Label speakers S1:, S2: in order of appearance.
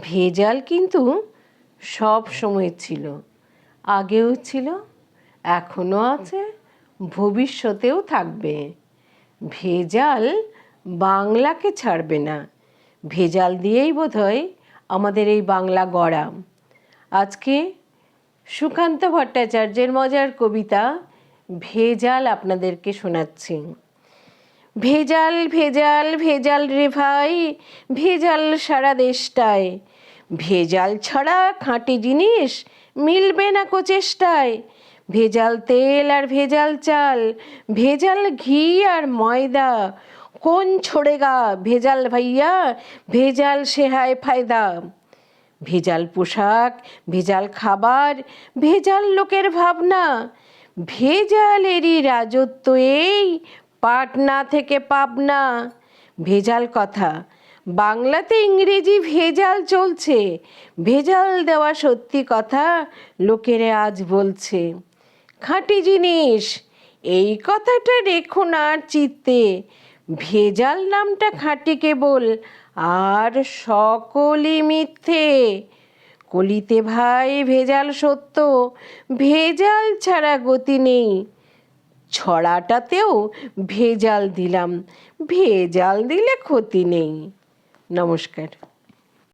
S1: ভেজাল কিন্তু সব সময় ছিল। আগেও ছিল, এখনও আছে, ভবিষ্যতেও থাকবে। ভেজাল বাংলাকে ছাড়বে না। ভেজাল দিয়েই বোধহয় আমাদের এই বাংলা গড়া। আজকে সুকান্ত ভট্টাচার্যের মজার কবিতা ভেজাল আপনাদেরকে শোনাচ্ছি। ভেজাল ভেজাল ভেজাল রে ভাই, ভেজাল সারা দেশটায়। ভেজাল ছাড়া খাঁটি জিনিস মিলবে না চেষ্টায়। ভেজাল তেল আর ভেজাল চাল, ভেজাল ঘি আর ময়দা। কোন ছড়েগা ভেজাল ভাইয়া, ভেজাল সেহায় ফায়দা। ভেজাল পোশাক, ভেজাল খাবার, ভেজাল লোকের ভাবনা। ভেজালেরই রাজত্ব এই পাটনা থেকে পাবনা। ভেজাল কথা। বাংলাতে ইংরেজি ভেজাল চলছে। ভেজাল দেওয়া সত্যি কথা লোকেরা আজ বলছে। খাঁটি জিনিস। এই কথাটা রেখো না আর চিত্তে। ভেজাল নামটা খাঁটি কেবল, আর সকলই মিথ্যে। কলিতে ভাই, ভেজাল সত্য। ভেজাল ছাড়া গতি নেই। ছড়াটাতেও ভেজাল দিলাম। ভেজাল দিলে ক্ষতি নেই। নমস্কার।